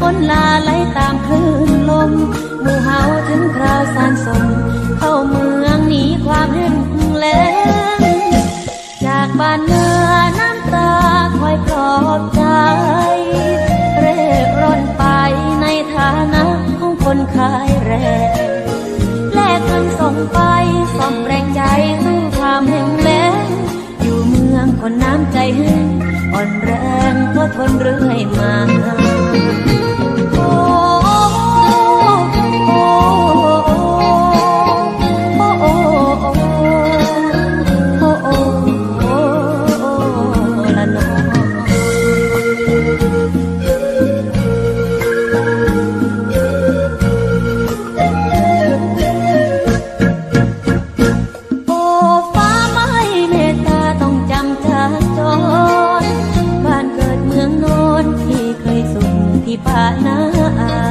ฝนลาไหลตามคลื่นลมหมู่เฮาถึงคราวสานสมเข้าเมืองหนีความแห้งแล้งจากบ้านเมื่อน้ำตาคอยปลอบใจ เร่ร่อนไปในฐานะของคนขายแรงแลกเงินส่งไปส่อมแรงใจสู้ความแห้งแล้งอยู่เมืองคนน้ำใจแห้งอ่อนแรงก็ทนเรื่อยมา อา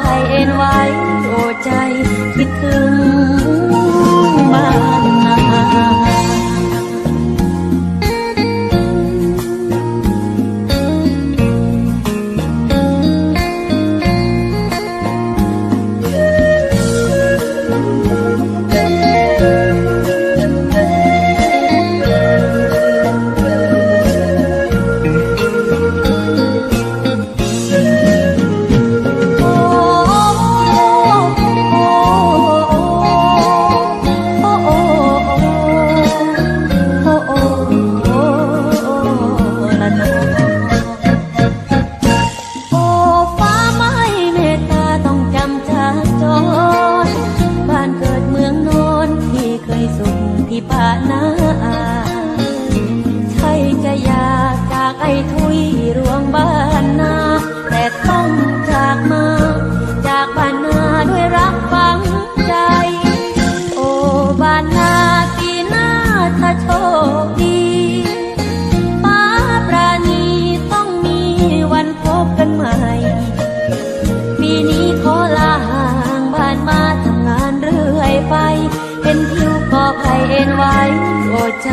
ภัยเอ็นไว้โอใจคิดถึง ด้วยรักฝังใจ โอ้บ้านนาปีหน้าถ้าโชคดีฟ้าปราณีต้องมีวันพบกันใหม่ ปีนี้ขอลาห่างบ้านมาทำงานเรื่อยไป เป็นผิวกอภัยเอ็นไว้โอ้ใจ